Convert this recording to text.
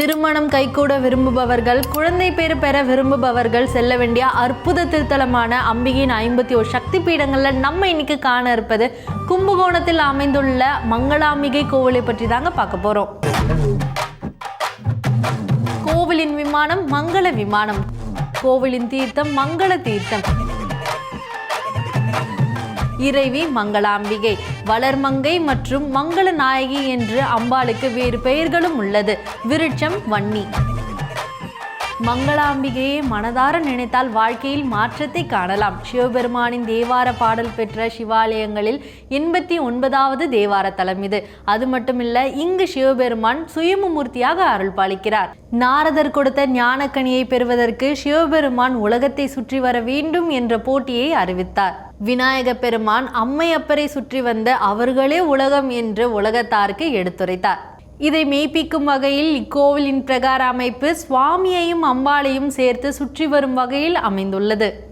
திருமணம் கைகூட விரும்புபவர்கள் குழந்தை பேர் பெற விரும்புபவர்கள் செல்ல வேண்டிய அற்புத திருத்தலமான அம்பிகையின் ஐம்பத்தி ஒரு சக்தி பீடங்களில் நம்ம இன்னைக்கு காண இருப்பது கும்பகோணத்தில் அமைந்துள்ள மங்களாம்பிகை கோவிலை பற்றி தாங்க பார்க்க போகிறோம் கோவிலின் விமானம் மங்கள விமானம். கோவிலின் தீர்த்தம் மங்கள தீர்த்தம். இறைவி மங்களாம்பிகை வளர்மங்கை மற்றும் மங்கள நாயகி என்று அம்பாளுக்கு வேறு பெயர்களும் உள்ளது. விருட்சம் வன்னி. மங்களாம்பிகையை மனதார நினைத்தால் வாழ்க்கையில் மாற்றத்தை காணலாம். சிவபெருமானின் தேவார பாடல் பெற்ற சிவாலயங்களில் எண்பத்தி ஒன்பதாவது தேவார தலம் இது. அது மட்டுமில்ல இங்கு சிவபெருமான் சுயமூர்த்தியாக அருள் பாலிக்கிறார் நாரதர் கொடுத்த ஞானக்கனியை பெறுவதற்கு சிவபெருமான் உலகத்தை சுற்றி வர வேண்டும் என்ற போட்டியை அறிவித்தார். விநாயக பெருமான் அம்மையப்பரை சுற்றி வந்த அவர்களே உலகம் என்று உலகத்தாருக்கு எடுத்துரைத்தார். இதை மெய்ப்பிக்கும் வகையில் இக்கோவிலின் பிரகார அமைப்பு சுவாமியையும் அம்பாளையும் சேர்த்து சுற்றி வரும் வகையில் அமைந்துள்ளது.